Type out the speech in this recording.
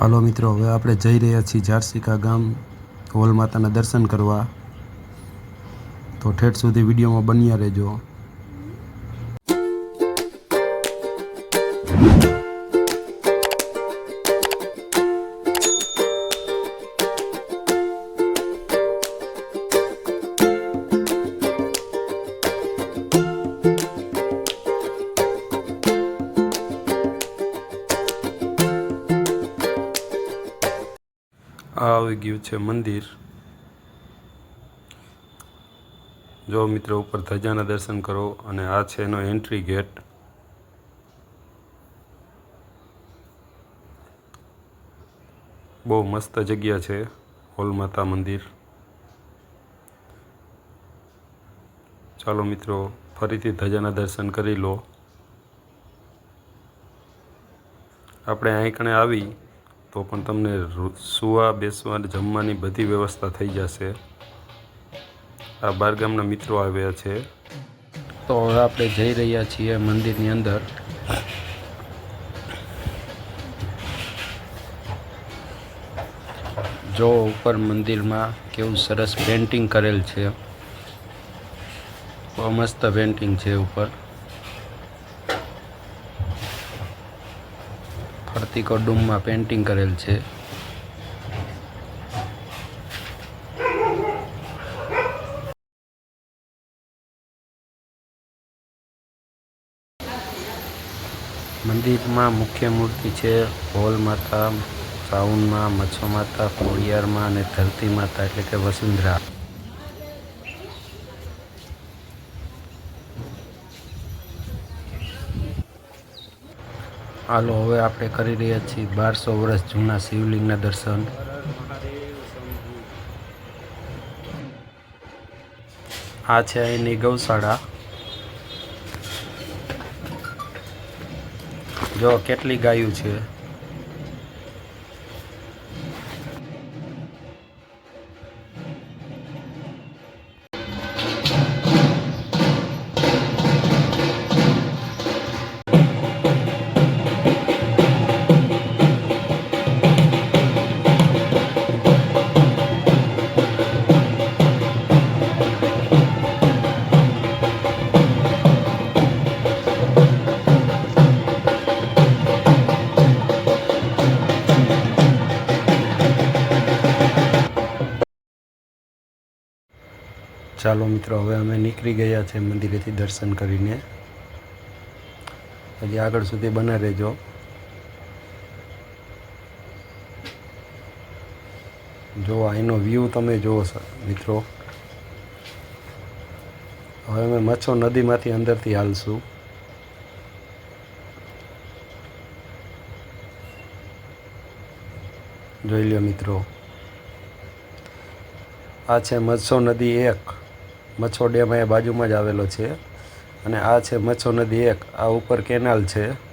હાલો મિત્રો, હવે આપણે જઈ રહ્યા છીએ ઝારસિકા ગામ. હોલ માતાના દર્શન કરવા. તો ઠેઠ સુધી વિડીયોમાં બન્યા રહેજો. આ આવી ગયું છે મંદિર. જો મિત્રો ઉપર ધજાના દર્શન કરો અને આ છે એનો એન્ટ્રી ગેટ બહુ મસ્ત જગ્યા છે હોલ માતા મંદિર. ચાલો મિત્રો, ફરીથી ધજાના દર્શન કરી લો. આપણે અહીં કણે આવી તો પણ તમને સુવા, બેસવા જમવાની બધી વ્યવસ્થા થઈ જશે. આ બારગામના મિત્રો આવ્યા છે. તો હવે આપણે જઈ રહ્યા છીએ મંદિરની અંદર. જો ઉપર મંદિરમાં કેવું સરસ પેન્ટિંગ કરેલ છે. બહુ મસ્ત પેન્ટિંગ છે ઉપર. ફરતી કુટુંબમાં પેન્ટિંગ કરેલ છે. મંદિરમાં મુખ્ય મૂર્તિ છે હોલ માતા, સાઉનમાં મચ્છો માતા, ખોડિયારમાં અને ધરતી માતા એટલે કે વસુંધરા. હાલો, હવે આપણે કરી રહ્યા છીએ બારસો વર્ષ જૂના શિવલિંગના દર્શન. આ છે અહીંની ગૌશાળા. જો, કેટલી ગાયું છે? ચાલો મિત્રો, હવે અમે નીકળી ગયા છે મંદિરેથી દર્શન કરીને. હજી આગળ સુધી બના રહેજો. જો અહીંનો વ્યૂ તમે જુઓ મિત્રો. હવે અમે મચ્છો નદીમાંથી અંદરથી હાલશું. જોઈ લ્યો મિત્રો. આ છે મચ્છો નદી એક. મચ્છો ડેમ અહીંયા બાજુમાં જ આવેલો છે. અને આ છે મચ્છો નદી એક. આ ઉપર કેનાલ છે.